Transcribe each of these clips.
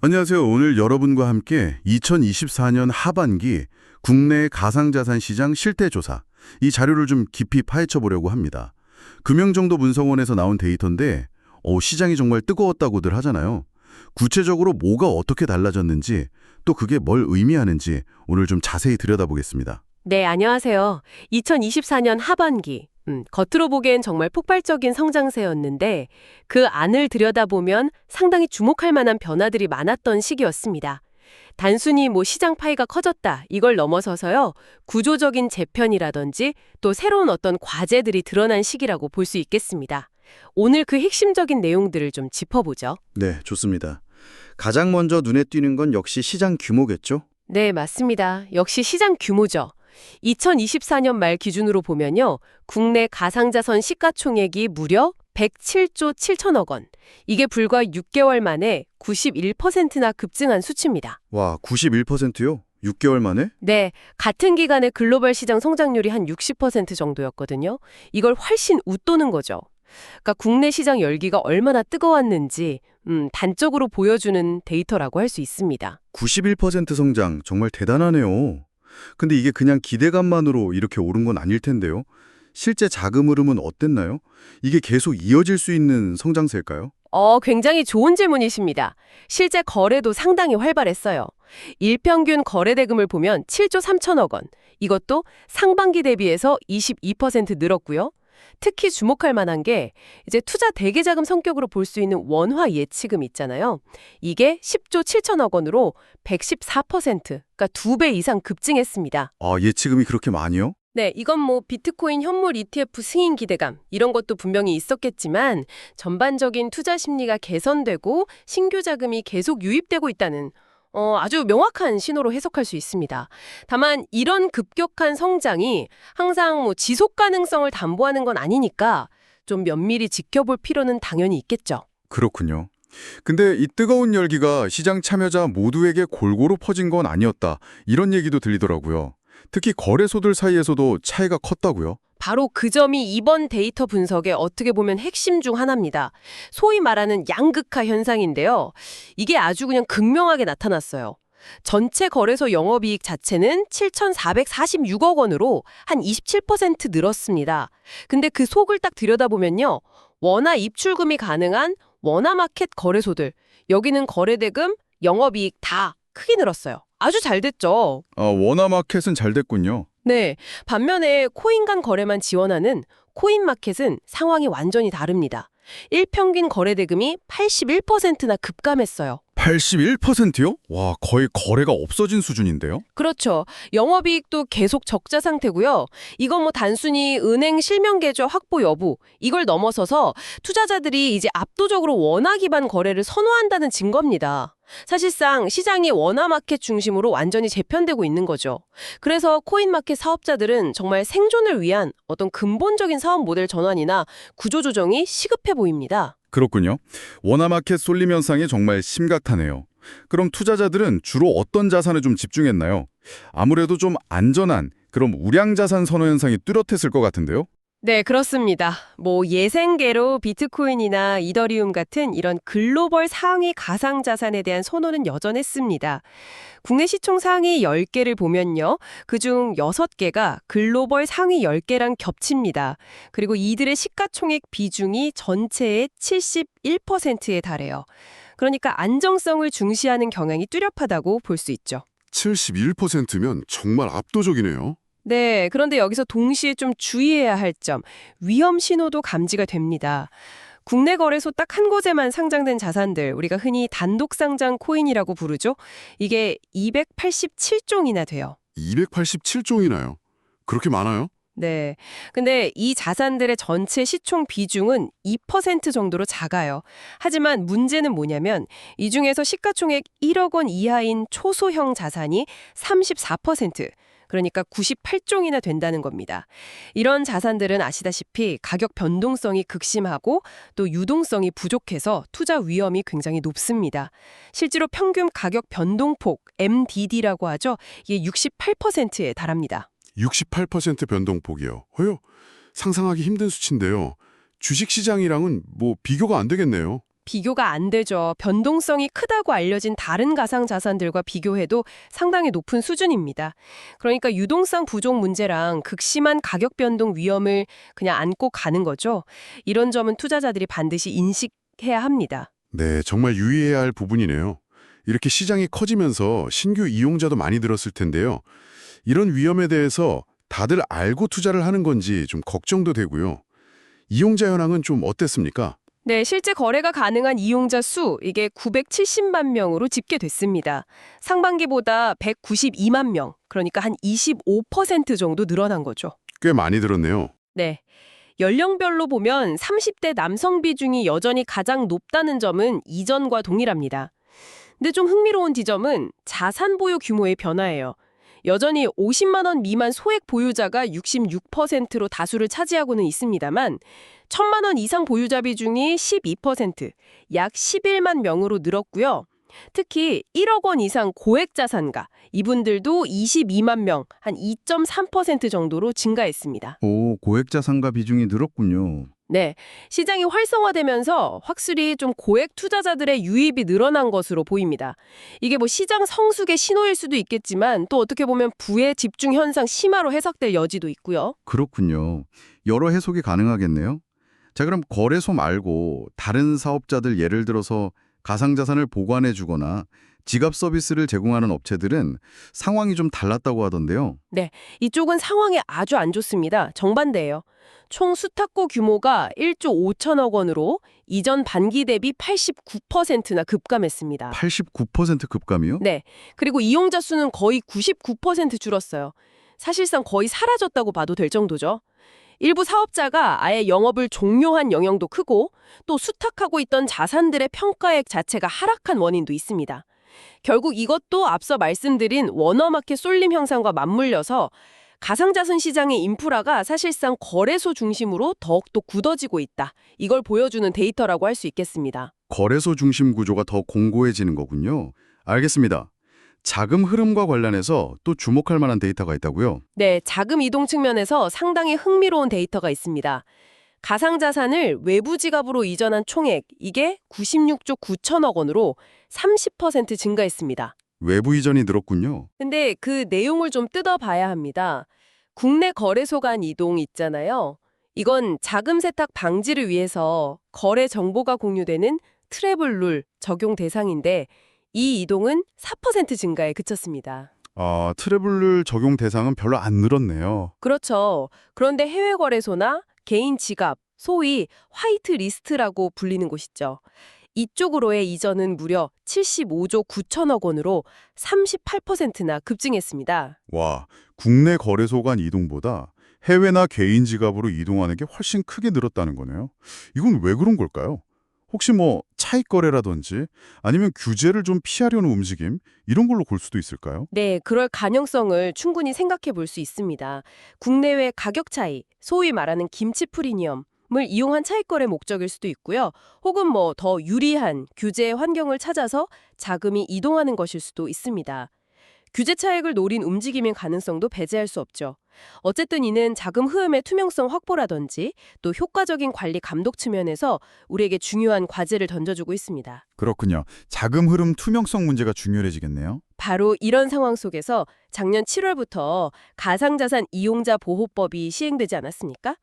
안녕하세요. 오늘 여러분과 함께 2024년 하반기 국내 가상자산 시장 실태조사, 이 자료를 좀 깊이 파헤쳐 보려고 합니다. 금융정도 분석원에서 나온 데이터인데 어, 시장이 정말 뜨거웠다고들 하잖아요. 구체적으로 뭐가 어떻게 달라졌는지 또 그게 뭘 의미하는지 오늘 좀 자세히 들여다보겠습니다. 네, 안녕하세요. 2024년 하반기. 음, 겉으로 보기엔 정말 폭발적인 성장세였는데 그 안을 들여다보면 상당히 주목할 만한 변화들이 많았던 시기였습니다. 단순히 뭐 시장 파이가 커졌다 이걸 넘어서서요. 구조적인 재편이라든지 또 새로운 어떤 과제들이 드러난 시기라고 볼 수 있겠습니다. 오늘 그 핵심적인 내용들을 좀 짚어보죠. 네, 좋습니다. 가장 먼저 눈에 띄는 건 역시 시장 규모겠죠? 네, 맞습니다. 역시 시장 규모죠. 2024년 말 기준으로 보면요. 국내 가상자산 시가총액이 무려 107조 7천억 원. 이게 불과 6개월 만에 91%나 급증한 수치입니다. 와, 91%요? 6개월 만에? 네, 같은 기간에 글로벌 시장 성장률이 한 60% 정도였거든요. 이걸 훨씬 웃도는 거죠. 그러니까 국내 시장 열기가 얼마나 뜨거웠는지 음, 단적으로 보여주는 데이터라고 할 수 있습니다. 91% 성장, 정말 대단하네요. 근데 이게 그냥 기대감만으로 이렇게 오른 건 아닐 텐데요. 실제 자금 흐름은 어땠나요? 이게 계속 이어질 수 있는 성장세일까요? 어, 굉장히 좋은 질문이십니다. 실제 거래도 상당히 활발했어요. 일평균 거래 대금을 보면 7조 3천억 원. 이것도 상반기 대비해서 22% 늘었고요. 특히 주목할 만한 게 이제 투자 대개 자금 성격으로 볼 수 있는 원화 예치금 있잖아요. 이게 10조 7천억 원으로 114%, 그러니까 두 배 이상 급증했습니다. 아, 예치금이 그렇게 많이요? 네, 이건 뭐 비트코인 현물 ETF 승인 기대감 이런 것도 분명히 있었겠지만 전반적인 투자 심리가 개선되고 신규 자금이 계속 유입되고 있다는 어, 아주 명확한 신호로 해석할 수 있습니다. 다만 이런 급격한 성장이 항상 뭐 지속 가능성을 담보하는 건 아니니까 좀 면밀히 지켜볼 필요는 당연히 있겠죠. 그렇군요. 근데 이 뜨거운 열기가 시장 참여자 모두에게 골고루 퍼진 건 아니었다. 이런 얘기도 들리더라고요. 특히 거래소들 사이에서도 차이가 컸다고요? 바로 그 점이 이번 데이터 분석의 어떻게 보면 핵심 중 하나입니다. 소위 말하는 양극화 현상인데요. 이게 아주 그냥 극명하게 나타났어요. 전체 거래소 영업이익 자체는 7,446억 원으로 한 27% 늘었습니다. 근데 그 속을 딱 들여다보면요. 원화 입출금이 가능한 원화마켓 거래소들, 여기는 거래대금, 영업이익 다 크게 늘었어요. 아주 잘 됐죠. 아, 원화마켓은 잘 됐군요. 네. 반면에 코인 간 거래만 지원하는 코인 마켓은 상황이 완전히 다릅니다. 일평균 거래 대금이 81%나 급감했어요. 81%요? 와, 거의 거래가 없어진 수준인데요? 그렇죠. 영업이익도 계속 적자 상태고요. 이건 뭐 단순히 은행 실명 계좌 확보 여부 이걸 넘어서서 투자자들이 이제 압도적으로 원화 기반 거래를 선호한다는 증거입니다. 사실상 시장이 원화 마켓 중심으로 완전히 재편되고 있는 거죠. 그래서 코인 마켓 사업자들은 정말 생존을 위한 어떤 근본적인 사업 모델 전환이나 구조 조정이 시급해 보입니다. 그렇군요. 원화마켓 쏠림 현상이 정말 심각하네요. 그럼 투자자들은 주로 어떤 자산에 좀 집중했나요? 아무래도 좀 안전한 그럼 우량 자산 선호 현상이 뚜렷했을 것 같은데요. 네, 그렇습니다. 뭐 예생계로 비트코인이나 이더리움 같은 이런 글로벌 상위 가상 자산에 대한 선호는 여전했습니다. 국내 시총 상위 10개를 보면요. 그중 6개가 글로벌 상위 10개랑 겹칩니다. 그리고 이들의 시가총액 비중이 전체의 71%에 달해요. 그러니까 안정성을 중시하는 경향이 뚜렷하다고 볼 수 있죠. 71%면 정말 압도적이네요. 네, 그런데 여기서 동시에 좀 주의해야 할 점, 위험 신호도 감지가 됩니다. 국내 거래소 딱 한 곳에만 상장된 자산들, 우리가 흔히 단독 상장 코인이라고 부르죠. 이게 287종이나 돼요. 287종이나요. 그렇게 많아요? 네. 근데 이 자산들의 전체 시총 비중은 2% 정도로 작아요. 하지만 문제는 뭐냐면 이 중에서 시가총액 1억 원 이하인 초소형 자산이 34%, 그러니까 98종이나 된다는 겁니다. 이런 자산들은 아시다시피 가격 변동성이 극심하고 또 유동성이 부족해서 투자 위험이 굉장히 높습니다. 실제로 평균 가격 변동폭 MDD라고 하죠. 이게 68%에 달합니다. 68% 변동폭이요. 허요. 상상하기 힘든 수치인데요. 주식 시장이랑은 뭐 비교가 안 되겠네요. 비교가 안 되죠. 변동성이 크다고 알려진 다른 가상 자산들과 비교해도 상당히 높은 수준입니다. 그러니까 유동성 부족 문제랑 극심한 가격 변동 위험을 그냥 안고 가는 거죠. 이런 점은 투자자들이 반드시 인식해야 합니다. 네, 정말 유의해야 할 부분이네요. 이렇게 시장이 커지면서 신규 이용자도 많이 늘었을 텐데요. 이런 위험에 대해서 다들 알고 투자를 하는 건지 좀 걱정도 되고요. 이용자 현황은 좀 어땠습니까? 네, 실제 거래가 가능한 이용자 수 이게 970만 명으로 집계됐습니다. 상반기보다 192만 명, 그러니까 한 25% 정도 늘어난 거죠. 꽤 많이 들었네요. 네. 연령별로 보면 30대 남성 비중이 여전히 가장 높다는 점은 이전과 동일합니다. 근데 좀 흥미로운 지점은 자산 보유 규모의 변화예요. 여전히 50만 원 미만 소액 보유자가 66%로 다수를 차지하고는 있습니다만 1천만 원 이상 보유자 비중이 12%, 약 11만 명으로 늘었고요. 특히 1억 원 이상 고액 자산가, 이분들도 22만 명, 한 2.3% 정도로 증가했습니다. 오, 고액 자산가 비중이 늘었군요. 네, 시장이 활성화되면서 확실히 좀 고액 투자자들의 유입이 늘어난 것으로 보입니다. 이게 뭐 시장 성숙의 신호일 수도 있겠지만 또 어떻게 보면 부의 집중 현상 심화로 해석될 여지도 있고요. 그렇군요. 여러 해석이 가능하겠네요. 자, 그럼 거래소 말고 다른 사업자들 예를 들어서 가상자산을 보관해 주거나 지갑 서비스를 제공하는 업체들은 상황이 좀 달랐다고 하던데요. 이쪽은 상황이 아주 안 좋습니다. 정반대예요. 총 수탁고 규모가 1조 5천억 원으로 이전 반기 대비 89%나 급감했습니다. 89% 급감이요? 네. 그리고 이용자 수는 거의 99% 줄었어요. 사실상 거의 사라졌다고 봐도 될 정도죠. 일부 사업자가 아예 영업을 종료한 영향도 크고 또 수탁하고 있던 자산들의 평가액 자체가 하락한 원인도 있습니다. 결국 이것도 앞서 말씀드린 워너마켓 쏠림 현상과 맞물려서 가상자산 시장의 인프라가 사실상 거래소 중심으로 더욱더 굳어지고 있다. 이걸 보여주는 데이터라고 할 수 있겠습니다. 거래소 중심 구조가 더 공고해지는 거군요. 알겠습니다. 자금 흐름과 관련해서 또 주목할 만한 데이터가 있다고요? 네, 자금 이동 측면에서 상당히 흥미로운 데이터가 있습니다. 가상자산을 외부 지갑으로 이전한 총액, 이게 96조 9천억 원으로 30% 증가했습니다. 외부 이전이 늘었군요. 근데 그 내용을 좀 뜯어봐야 합니다. 국내 거래소 간 이동 있잖아요. 이건 자금 세탁 방지를 위해서 거래 정보가 공유되는 트래블 룰 적용 대상인데 이 이동은 4% 증가에 그쳤습니다. 아, 트래블 적용 대상은 별로 안 늘었네요. 그렇죠. 그런데 해외 거래소나 개인 지갑, 소위 화이트 리스트라고 불리는 곳 있죠. 이쪽으로의 이전은 무려 75조 9천억 원으로 38%나 급증했습니다. 와, 국내 거래소 간 이동보다 해외나 개인 지갑으로 이동하는 게 훨씬 크게 늘었다는 거네요. 이건 왜 그런 걸까요? 혹시 뭐 차익 거래라든지 아니면 규제를 좀 피하려는 움직임 이런 걸로 볼 수도 있을까요? 네, 그럴 가능성을 충분히 생각해 볼 수 있습니다. 국내외 가격 차이, 소위 말하는 김치 프리미엄을 이용한 차익 거래 목적일 수도 있고요. 혹은 뭐 더 유리한 규제 환경을 찾아서 자금이 이동하는 것일 수도 있습니다. 규제 차익을 노린 움직임일 가능성도 배제할 수 없죠. 어쨌든 이는 자금 흐름의 투명성 확보라든지 또 효과적인 관리 감독 측면에서 우리에게 중요한 과제를 던져주고 있습니다. 그렇군요. 자금 흐름 투명성 문제가 중요해지겠네요. 바로 이런 상황 속에서 작년 7월부터 가상자산 이용자 보호법이 시행되지 않았습니까?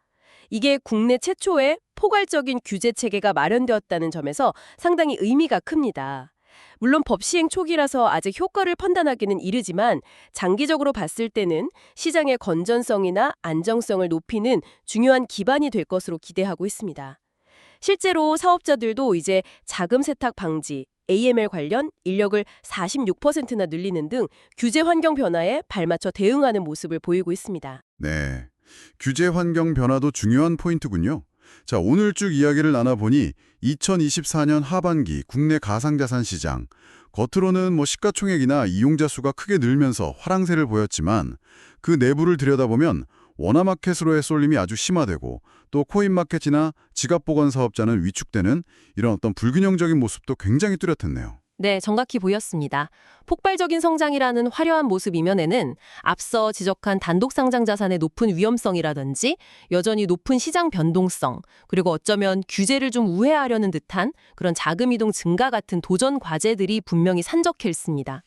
이게 국내 최초의 포괄적인 규제 체계가 마련되었다는 점에서 상당히 의미가 큽니다. 물론 법 시행 초기라서 아직 효과를 판단하기는 이르지만 장기적으로 봤을 때는 시장의 건전성이나 안정성을 높이는 중요한 기반이 될 것으로 기대하고 있습니다. 실제로 사업자들도 이제 자금 세탁 방지, AML 관련 인력을 46%나 늘리는 등 규제 환경 변화에 발맞춰 대응하는 모습을 보이고 있습니다. 네. 규제 환경 변화도 중요한 포인트군요. 자, 오늘 쭉 이야기를 나눠보니 2024년 하반기 국내 가상자산 시장, 겉으로는 뭐 시가총액이나 이용자 수가 크게 늘면서 화랑세를 보였지만 그 내부를 들여다보면 원화마켓으로의 쏠림이 아주 심화되고 또 코인마켓이나 지갑보관 사업자는 위축되는 이런 어떤 불균형적인 모습도 굉장히 뚜렷했네요. 네, 정확히 보였습니다. 폭발적인 성장이라는 화려한 모습 이면에는 앞서 지적한 단독 상장 자산의 높은 위험성이라든지 여전히 높은 시장 변동성, 그리고 어쩌면 규제를 좀 우회하려는 듯한 그런 자금 이동 증가 같은 도전 과제들이 분명히 산적해 있습니다.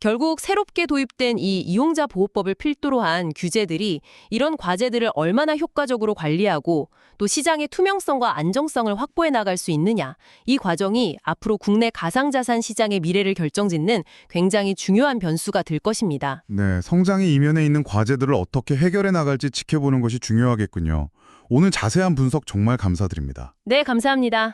결국 새롭게 도입된 이 이용자 보호법을 필두로 한 규제들이 이런 과제들을 얼마나 효과적으로 관리하고 또 시장의 투명성과 안정성을 확보해 나갈 수 있느냐. 이 과정이 앞으로 국내 가상자산 시장의 미래를 결정짓는 굉장히 중요한 변수가 될 것입니다. 네, 성장의 이면에 있는 과제들을 어떻게 해결해 나갈지 지켜보는 것이 중요하겠군요. 오늘 자세한 분석 정말 감사드립니다. 네, 감사합니다.